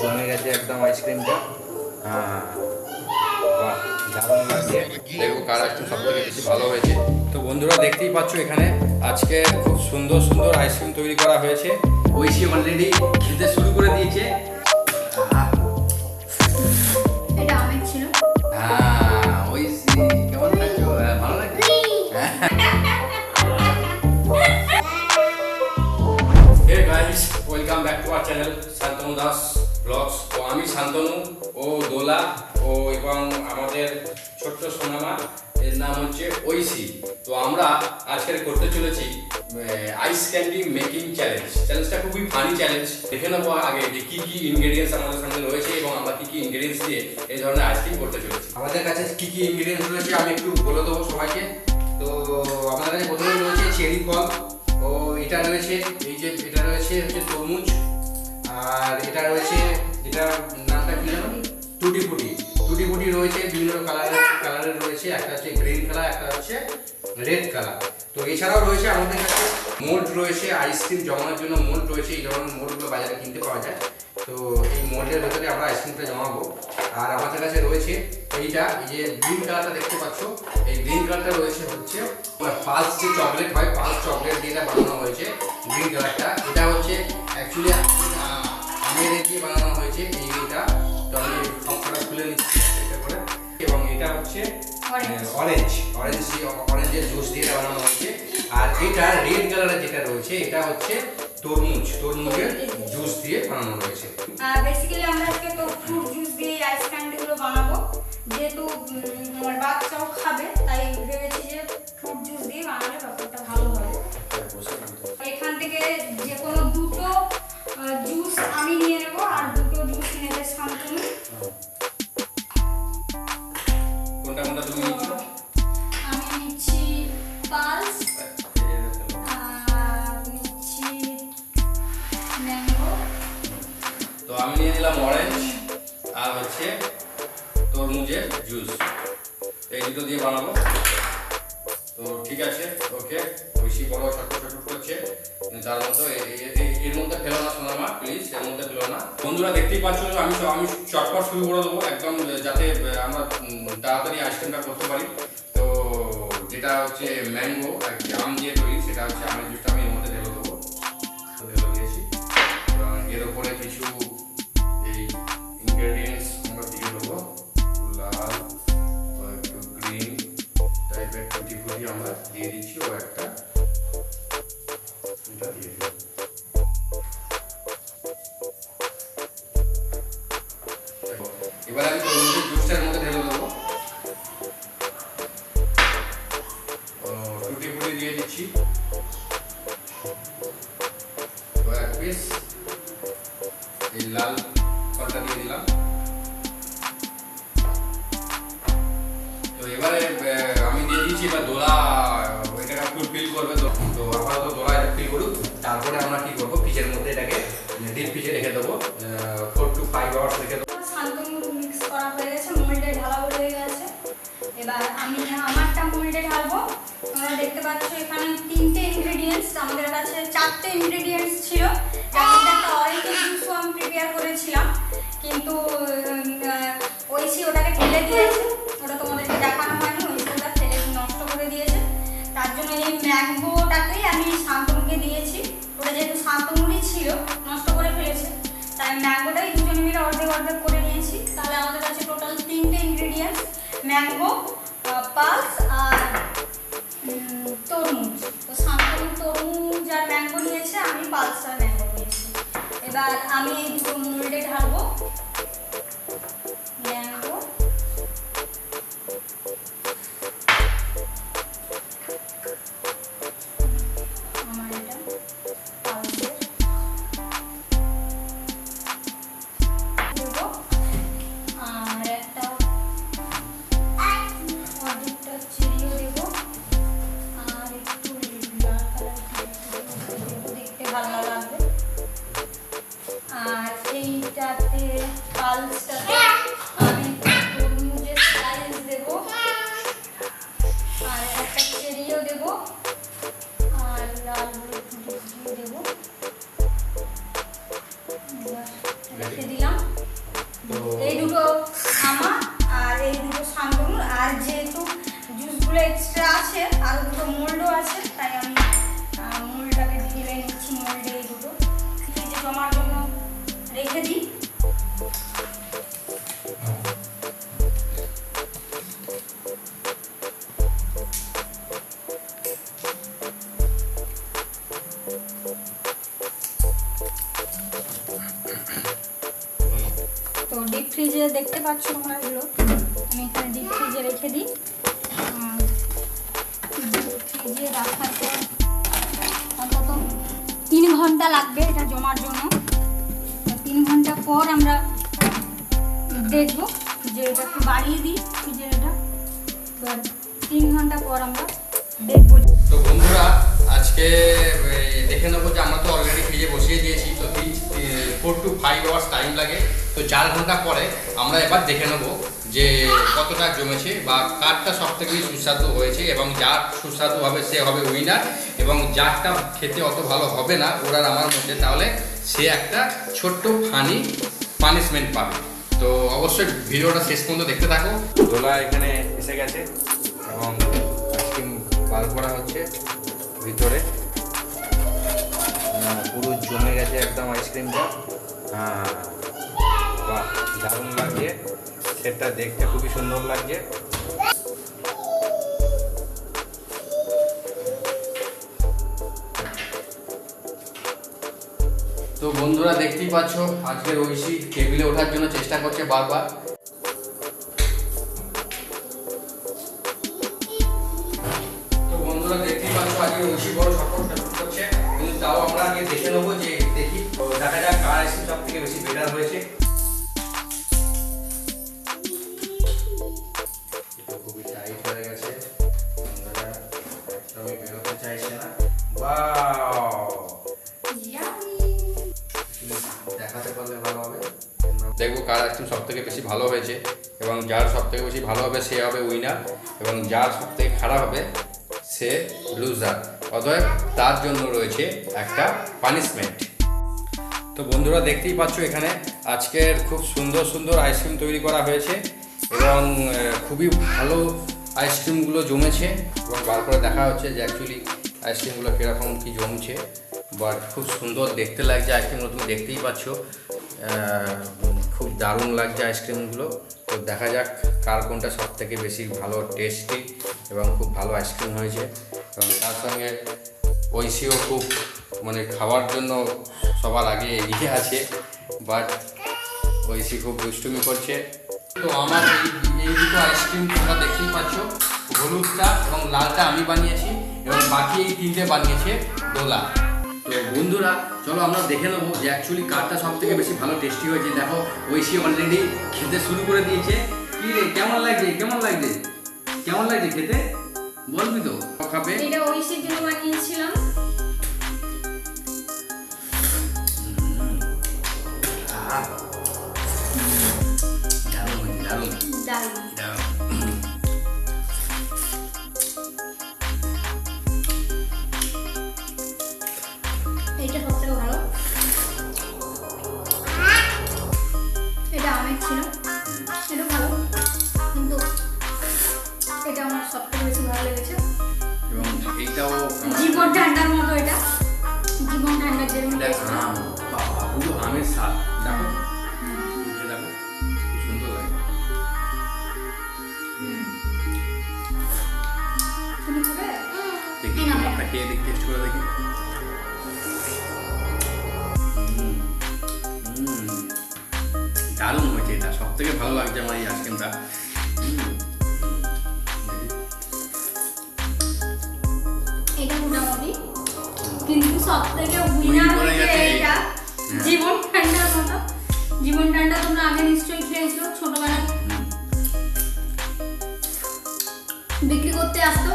জমে গেছে একদম আইসক্রিমটা হ্যাঁ। দারুণ লাগছে। দেখব কার আইসক্রিম সব থেকে বেশি ভালো হয়েছে। তো বন্ধুরা দেখতেই পাচ্ছ এখানে আজকে খুব সুন্দর সুন্দর আইসক্রিম তৈরি করা হয়েছে। ঐশী অলরেডি খেতে শুরু করে দিয়েছে। ব্লগস। তো আমি শান্তনু ও দোলা ও এবং আমাদের ছোট্ট সোনামা, এর নাম হচ্ছে ঐশী। তো আমরা আজকে করতে চলেছি আইস ক্যান্ডি মেকিং চ্যালেঞ্জ চ্যালেঞ্জটা খুবই ফানি চ্যালেঞ্জ দেখে নেব আগে যে কি কি ইনগ্রেডিয়েন্টস আমাদের সামনে রয়েছে এবং আমরা কি কি ইনগ্রেডিয়েন্টস দিয়ে এই ধরনের আইসক্রিম করতে চলেছি। আমাদের কাছে কি কি ইনগ্রেডিয়েন্টস রয়েছে আমি একটু বলে দেবো সবাইকে। তো আমাদের কাছে প্রথমে রয়েছে চেরি ফল ও এটা রয়েছে, এই যে এটা রয়েছে হচ্ছে তরমুজ আর এটা রয়েছে, এটা নামটা কি জানো? টুটি ফুটি টুটি ফুটি রয়েছে, বিভিন্ন কালারের কালারের রয়েছে। একটা হচ্ছে গ্রিন কালার একটা হচ্ছে রেড কালার তো এছাড়াও রয়েছে আমাদের কাছে মোল্ড রয়েছে আইসক্রিম জমানোর জন্য মোল্ড রয়েছে। এই ধরনের মোল্ডগুলো বাজারে কিনতে পাওয়া যায়। তো এই মোল্ডের ভেতরে আমরা আইসক্রিমটা জমাবো। আর আমাদের কাছে রয়েছে এইটা, এই যে গ্রিন কালারটা দেখতে পাচ্ছ। এই গ্রিন কালারটা রয়েছে হচ্ছে পালস যে চকলেট হয় পালস চকলেট দিয়ে বানানো হয়েছে। গ্রিন কালারটা এটা হচ্ছে অ্যাকচুয়ালি আমের দিয়ে বানানো হয়েছে এইটা তো আমি সবকটা খুলে নিচ্ছি এটা করে। এবং এটা হচ্ছে. অরেঞ্জ অরেঞ্জ অরেঞ্জের জুস দিয়ে এটা বানানো হয়েছে। আর এটা রেড কালারের যেটা রয়েছে এটা হচ্ছে তরমুজ। তরমুজের জুস দিয়ে বানানো হয়েছে। বেসিক্যালি আমরা আজকে তো ফ্রুট জুস দিয়ে আইস ক্যান্ডিগুলো বানাবো। যেহেতু আমার বাচ্চাও খাবে তাই ভেবেছি যে ফ্রুট নিয়ে নিলাম অরেঞ্জ আর হচ্ছে তরমুজের জুস এই দুটো দিয়ে বানাবো। তো ঠিক আছে, ওকে। বেশি বড় ছোট ছোট করছে। তার এ- এর মধ্যে ফেলো না সোনামা প্লিজ এর মধ্যে ফেলো না। বন্ধুরা, দেখতেই পাচ্ছ আমি আমি চটপট শুরু করে দেবো, একদম যাতে আমরা তাড়াতাড়ি আইসক্রিমটা করতে পারি। তো যেটা হচ্ছে ম্যাঙ্গো আর আম দিয়ে তৈরি, সেটা হচ্ছে আমের জুসটা আমি এর মধ্যে ঢেলে দেবো। ঢেলে দিয়েছি। এর উপরে কিছু আমরা দিয়ে দিচ্ছি ও একটা। এটা দিয়ে দিই। এবার আমি তো আপাতত দোলা ফিল করুক, তারপরে আমরা কি করব ফ্রিজের মধ্যে এটাকে ডিপ ফ্রিজে রেখে দেবো ফোর টু ফাইভ আওয়ার্স রেখে দেবো। মিক্স করা হয়ে গেছে মোল্ডে ঢালা হয়ে গেছে। এবার আমি আমারটা মোল্ডে ঢালবো। তোমরা দেখতে পাচ্ছ এখানে তিনটে ইনগ্রেডিয়েন্টস আমাদের কাছে চারটে ইনগ্রেডিয়েন্টস ছিল। একটা অরেঞ্জের জুসও আমি প্রিপেয়ার করেছিলাম। ম্যাঙ্গো পালস আর তরমুজ। তো শান্তনু তরমুজ আর ম্যাঙ্গো নিয়েছে, আমি পালস আর ম্যাঙ্গো নিয়েছি। এবার আমি এই দুটো মোল্ডে ঢালবো। দেবো। আর লাল হলুদ দেবো। রেখে দিলাম। এই দুটো আমার আর এই দুটো শান্তনুর আর যেহেতু জুসগুলো এক্সট্রা আছে আর দুটো মোল্ডও আছে তাই আমি মোল্ডটাকে ঢেলে নিচ্ছি মোল্ডে এই দুটো। জমার জন্য রেখে দিই। দেখতে পাচ্ছ তোমরা এগুলো। আমি এখানে ডিপ ফ্রিজে রেখে দিই। ফ্রিজে রাখার পর অন্তত তিন ঘণ্টা লাগবে এটা জমার জন্য। তিন ঘণ্টা পর আমরা দেখব যে এটা একটু বাড়িয়ে দিই ফ্রিজের এটা। তিন ঘণ্টা পর আমরা দেখব তো বন্ধুরা, আজকে দেখে নেব যে আমরা তো অলরেডি ফ্রিজে বসিয়ে দিয়েছি। তো তিন four to five hours time লাগে। তো চার ঘণ্টা পরে আমরা এবার দেখে নেব যে কতটা জমেছে বা কারটা সব থেকে সুস্বাদু হয়েছে এবং যার সুস্বাদু হবে সে হবে উইনার এবং যারটা খেতে অত ভালো হবে না, ওরা আমার মধ্যে তাহলে সে একটা ছোট্ট ফানি পানিশমেন্ট পাবে। তো অবশ্যই ভিডিওটা শেষ পর্যন্ত দেখতে থাকো। দোলা এখানে এসে গেছে এবং আইসক্রিম বার করা হচ্ছে ভিতরে। পুরো জমে গেছে একদম আইসক্রিমটা হ্যাঁ। বাহ, দারুণ লাগছে। সেটা দেখতে খুবই সুন্দর লাগছে। তো বন্ধুরা, দেখতেই পাচ্ছ আজকের ঐশী টেবিলে ওঠার জন্য চেষ্টা করছে বারবার। তো বন্ধুরা, দেখতেই পাচ্ছ, আজকে ঐশী বড় থেকে বেশি বেটার হয়েছে। হয়ে ওয়াও দেখাতে পারলে ভালো হবে। দেখব কার আইসক্রিম সব থেকে বেশি ভালো হয়েছে এবং যার সব থেকে বেশি ভালো হবে সে হবে উইনার এবং যার সব থেকে খারাপ হবে সে লুজার অতএব তার জন্য রয়েছে একটা পানিশমেন্ট তো বন্ধুরা দেখতেই পাচ্ছ এখানে আজকের খুব সুন্দর সুন্দর আইসক্রিম তৈরি করা হয়েছে এবং খুবই ভালো আইসক্রিমগুলো জমেছে এবং বার করে দেখা হচ্ছে যে অ্যাকচুয়ালি আইসক্রিমগুলো কীরকম কী জমছে। বাট খুব সুন্দর দেখতে লাগছে আইসক্রিমগুলো তুমি দেখতেই পাচ্ছ। খুব দারুণ লাগছে আইসক্রিমগুলো তো দেখা যাক কার কোনটা সব থেকে বেশি ভালো টেস্টি এবং খুব ভালো আইসক্রিম হয়েছে। এবং তার সঙ্গে ঐশীও খুব মানে খাওয়ার জন্য সবার আগে এগিয়ে আছে বাট ঐশী খুব দুষ্টুমি করছে। তো আমার এই দুটো আইসক্রিম তোমরা দেখতেই পাচ্ছ, হলুদটা এবং লালটা আমি বানিয়েছি, এবং বাকি এই তিনটে বানিয়েছে দোলা। তো বন্ধুরা, চলো আমরা দেখে নেব যে অ্যাকচুয়ালি কারটা সব থেকে বেশি ভালো টেস্টি হয়েছে। দেখো, ঐশী অলরেডি খেতে শুরু করে দিয়েছে। কি রে, কেমন লাগছে কেমন লাগছে? কেমন লাগছে খেতে? বলবি তো, খাবে? এটা বানিয়েছিলাম। আহ, দারুণ হয়েছে দারুণ দারুণ দারুণ এইটা সব থেকে ভালো এটা খেয়ে দেখি টেস্ট করে দেখি। দারুণ হয়েছে এটা। সব থেকে ভালো লাগছে আমার এই আইসক্রিমটা। এটা মোটামুটি। কিন্তু সব থেকে উইনার হচ্ছে। জীবন ঠান্ডার মতো। জীবন ঠান্ডা তোমরা আগে নিশ্চয়ই খেয়েছো ছোটবেলায়। বিক্রি করতে আসতো।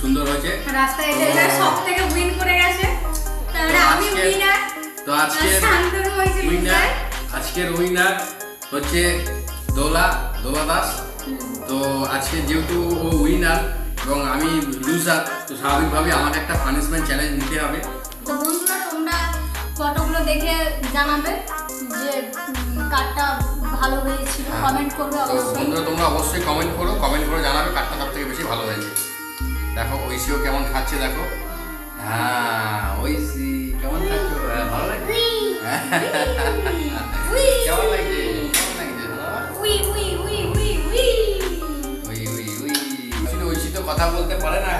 সুন্দর হয়েছে। রাস্তায় এসে এটা সব থেকে উইন করে গেছে। তাহলে আমি উইনার তো আজকের উইনার আজকের উইনার হচ্ছে দোলা দোলা দাস। তো আজকে যেহেতু ও উইনার এবং আমি লুজার তো স্বাভাবিকভাবে আমাকে একটা পানিশমেন্ট চ্যালেঞ্জ নিতে হবে। তো বন্ধুরা তোমরা ফটোগুলো দেখে জানাবে যে কারটা ভালো হয়েছিল। হ্যাঁ। কমেন্ট করবে অবশ্যই। বন্ধুরা তোমরা অবশ্যই কমেন্ট করো। কমেন্ট করে জানাবে কারটা সব থেকে বেশি ভালো হয়েছে। দেখো ঐশীও কেমন খাচ্ছে দেখো। হ্যাঁ ঐশী কেমন খাচ্ছ? হ্যাঁ, ভালো লাগছে? কেমন লাগছে? কথা বলতে পারে না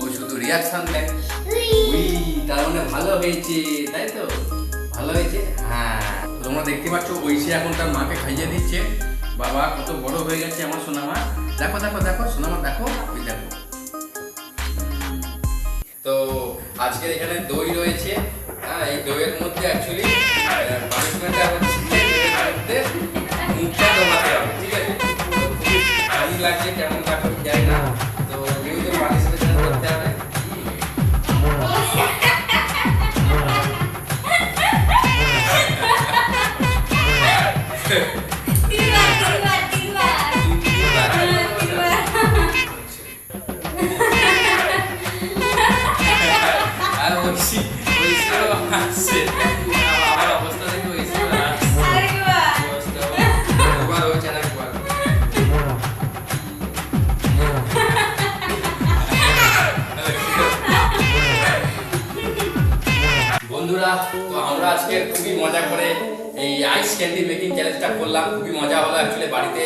ও শুধু রিয়াকশন দেয়। তার মানে ভালো হয়েছে তাই তো? ভালো হয়েছে? হ্যাঁ। তোমরা দেখতে পাচ্ছ ঐশী এখন তার মাকে খাইয়ে দিচ্ছে। বাবা কত বড় হয়ে গেছে আমার সোনামা। দেখো দেখো দেখো সোনামা দেখো ওই দেখো। তো আজকে এখানে দই রয়েছে। হ্যাঁ এই দইয়ের মধ্যে অ্যাকচুয়ালি পানিশমেন্টটা মধ্যে মুখটা দমাতে হবে, ঠিক আছে? লাগছে, কেমন বন্ধুরা, তো আমরা আজকে খুবই মজা করে এই আইস ক্যান্ডি মেকিং চ্যালেঞ্জটা করলাম। খুবই মজা হলো অ্যাকচুয়ালি বাড়িতে